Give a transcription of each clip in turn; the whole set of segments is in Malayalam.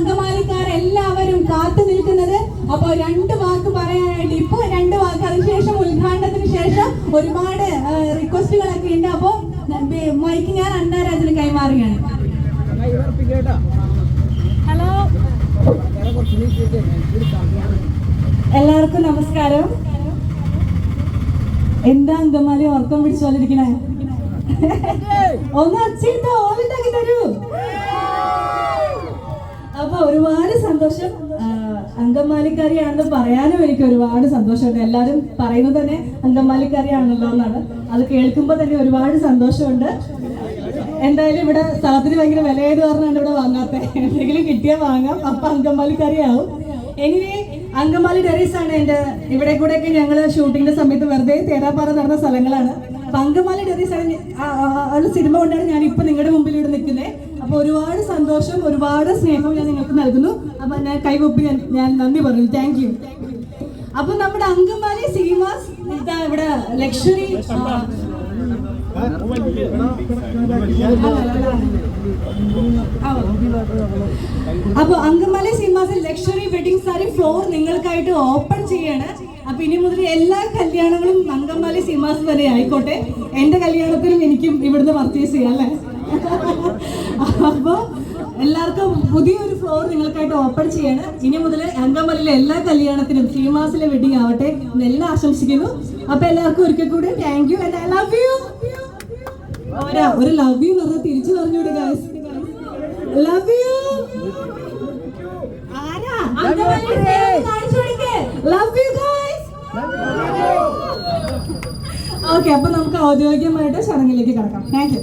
അങ്കമാലിക്കാരെല്ലാവരും കാത്തു നിൽക്കുന്നത്. അപ്പൊ രണ്ട് വാക്ക് പറയാനായിട്ട് ഇപ്പൊ രണ്ട് വാക്ക്. അതിനുശേഷം ഉദ്ഘാടനത്തിന് ശേഷം ഒരുപാട് റിക്വസ്റ്റുകളൊക്കെ ഉണ്ട്. അപ്പൊ മൈക്ക് ഞാൻ അന്നാരാജന് കൈമാറുകയാണ്. ഹലോ. എല്ലാവർക്കും നമസ്കാരം. എന്താ അങ്കമാലി ഉറക്കം പിടിച്ചോലിരിക്കണേ ഒന്ന് അച്ഛൻ ഓവിണ്ടാക്കി തരൂ. ഒരുപാട് സന്തോഷം. അങ്കമാലിക്കാരിയാണെന്ന് പറയാനും എനിക്ക് ഒരുപാട് സന്തോഷമുണ്ട്. എല്ലാവരും പറയുന്നത് തന്നെ അങ്കമാലിക്കാരിയാണല്ലോ എന്നാണ്. അത് കേൾക്കുമ്പോൾ തന്നെ ഒരുപാട് സന്തോഷമുണ്ട്. എന്തായാലും ഇവിടെ സ്ഥലത്തിന് ഭയങ്കര വിലയായത് പറഞ്ഞാണ് ഇവിടെ വാങ്ങാത്ത. എന്തെങ്കിലും കിട്ടിയാൽ വാങ്ങാം. അപ്പൊ അങ്കമാലിക്കാരിയാവും. എനിവേ അങ്കമാലി ഡെറീസ് ആണ് എന്റെ ഇവിടെ കൂടെയൊക്കെ ഞങ്ങൾ ഷൂട്ടിങ്ങിന്റെ സമയത്ത് വെറുതെ തേരാപ്പാറ നടന്ന സ്ഥലങ്ങളാണ്. അപ്പൊ അങ്കമാലി ഡെറീസ് ആണ് സിനിമ കൊണ്ടാണ് ഞാൻ ഇപ്പൊ നിങ്ങളുടെ മുമ്പിൽ ഇവിടെ നിൽക്കുന്നത് അപ്പൊ ഒരുപാട് സന്തോഷം ഒരുപാട് സ്നേഹം ഞാൻ നിങ്ങൾക്ക് നൽകുന്നു. അപ്പൊ ഞാൻ കൈവപ്പി ഞാൻ നന്ദി പറഞ്ഞു താങ്ക് യു അപ്പൊ നമ്മുടെ അങ്കമാലി സിനിമാസ് ഇതാ ഇവിടെ ലക്ഷറി അപ്പൊ അങ്കമാലി സിനിമാസിൽ ലക്ഷറി വെഡിങ് സാരി ഫ്ലോർ നിങ്ങൾക്കായിട്ട് ഓപ്പൺ ചെയ്യാണ്. അപ്പൊ ഇനി മുതൽ എല്ലാ കല്യാണങ്ങളും അങ്കമാലി സിനിമാസ് തന്നെ ആയിക്കോട്ടെ. എന്റെ കല്യാണത്തിനും എനിക്കും ഇവിടുന്ന് പർച്ചേസ് ചെയ്യാം അല്ലേ? അപ്പൊ എല്ലാവർക്കും പുതിയൊരു ഫ്ലോർ നിങ്ങൾക്കായിട്ട് ഓപ്പൺ ചെയ്യാണ്. ഇനി മുതൽ അങ്കമലിലെ എല്ലാ കല്യാണത്തിനും സീമാസിലെ വെഡിങ് ആവട്ടെ എല്ലാം ആശംസിക്കുന്നു. അപ്പൊ എല്ലാവർക്കും ഒരിക്കൽ കൂടി thank you and I love you ഒരാ ലവ് യു പറഞ്ഞാൽ തിരിച്ചു പറഞ്ഞൂടെ guys love you love you guys okay അപ്പൊ നമുക്ക് ഔദ്യോഗികമായിട്ട് ചടങ്ങിലേക്ക് കിടക്കാം. താങ്ക് യു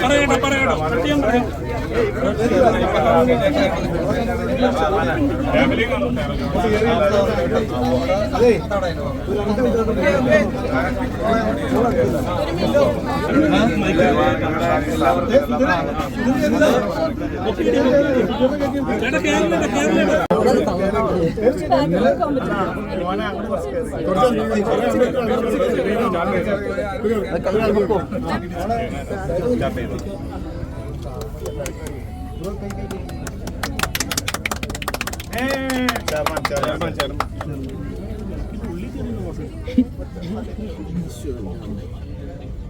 പറയട്ടോ. പറയട്ടോ. സത്യം പറയാം ചേട്ടാ കേരള കേരള ആ ഓക്കെ ഏ